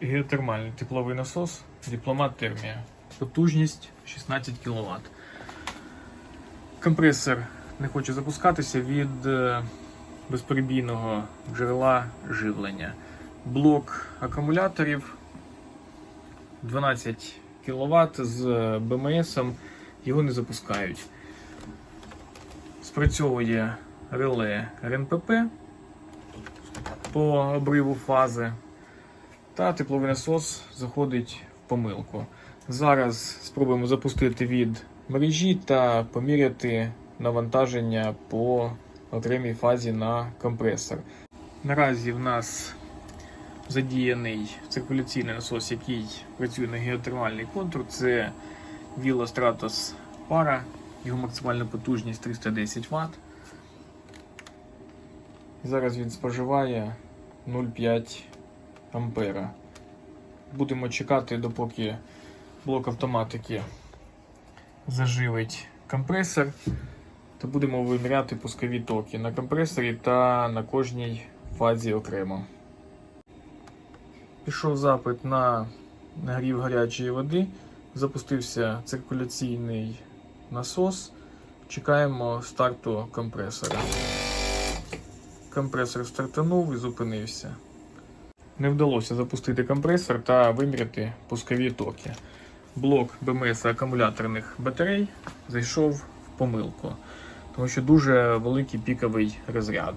геотермальний тепловий насос Дипломат Термія. Потужність 16 кВт. Компресор не хоче запускатися від е, безперебійного джерела живлення. Блок акумуляторів 12 кВт з БМС його не запускають. Спрацьовує реле РНПП по обриву фази, та тепловий насос заходить в помилку. Зараз спробуємо запустити від мережі та поміряти навантаження по окремій фазі на компресор. Наразі в нас задіяний циркуляційний насос, який працює на геотермальний контур. Це Vilo Stratos Para, його максимальна потужність 310 Вт. Зараз він споживає 0,5 ампера. Будемо чекати, допоки блок автоматики заживить компресор, та будемо виміряти пускові токи на компресорі та на кожній фазі окремо. Пішов запит на нагрів гарячої води, запустився циркуляційний насос. Чекаємо старту компресора. Компресор стартанув і зупинився. Не вдалося запустити компресор та виміряти пускові токи. Блок БМС акумуляторних батарей зайшов в помилку, тому що дуже великий піковий розряд.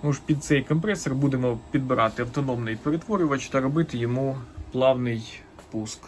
Тому ж під цей компресор будемо підбирати автономний перетворювач та робити йому плавний пуск.